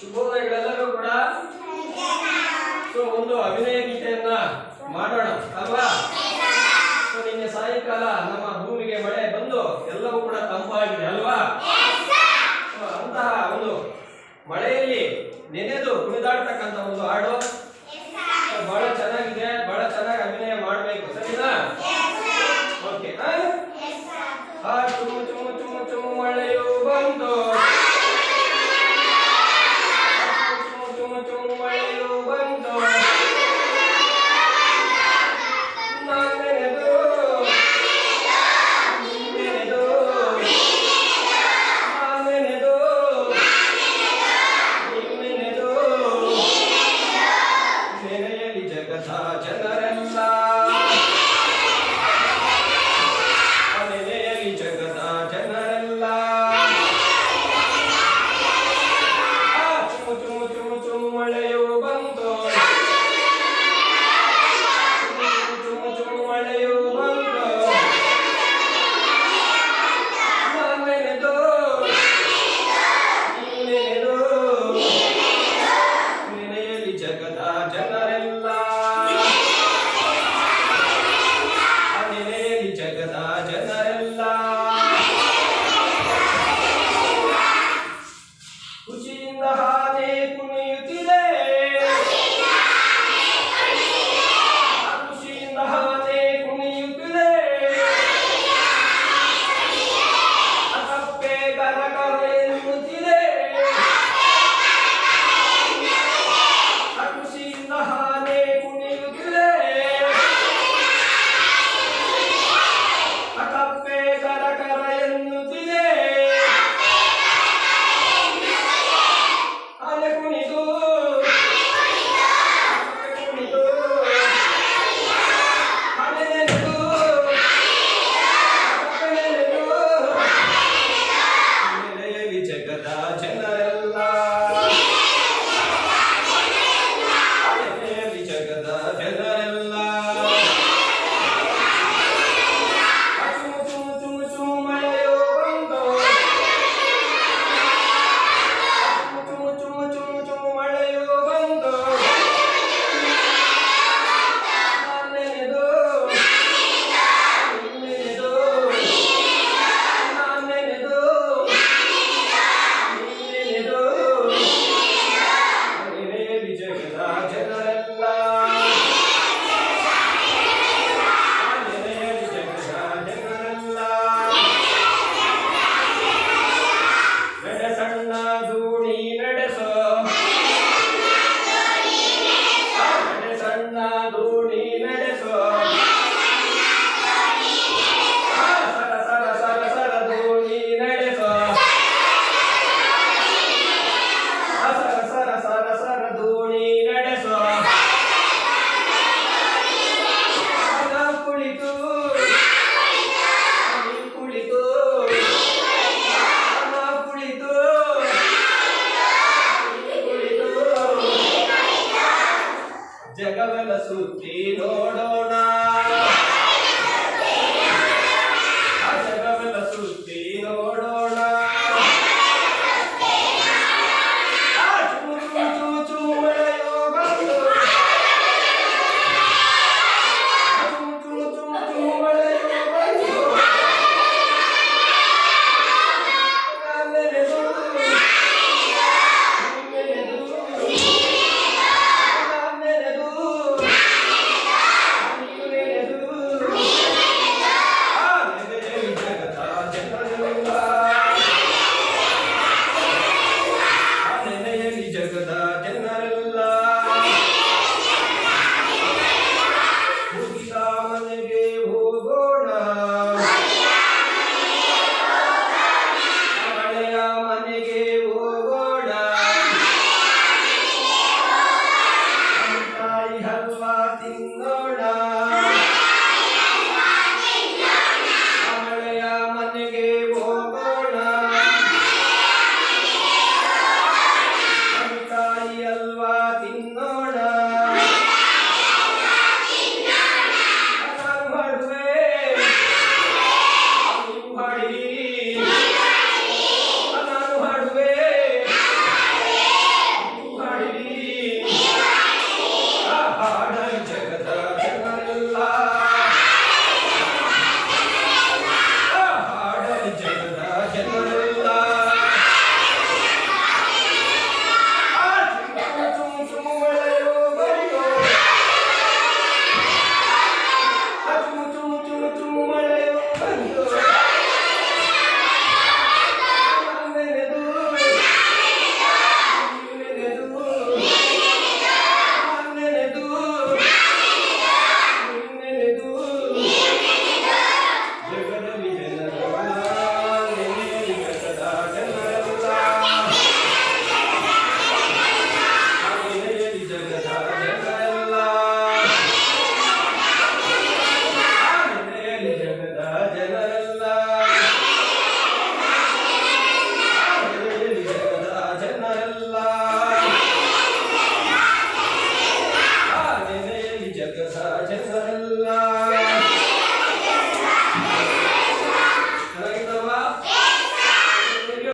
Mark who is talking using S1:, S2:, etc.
S1: ಶುಭೋದಯಗಳೆಲ್ಲರೂ ಕೂಡ. ಸೊ ಒಂದು ಅಭಿನಯ ಗೀತೆಯನ್ನ ಮಾಡೋಣ ಅಲ್ವಾ? Amém. বাহারে কুনি gracias.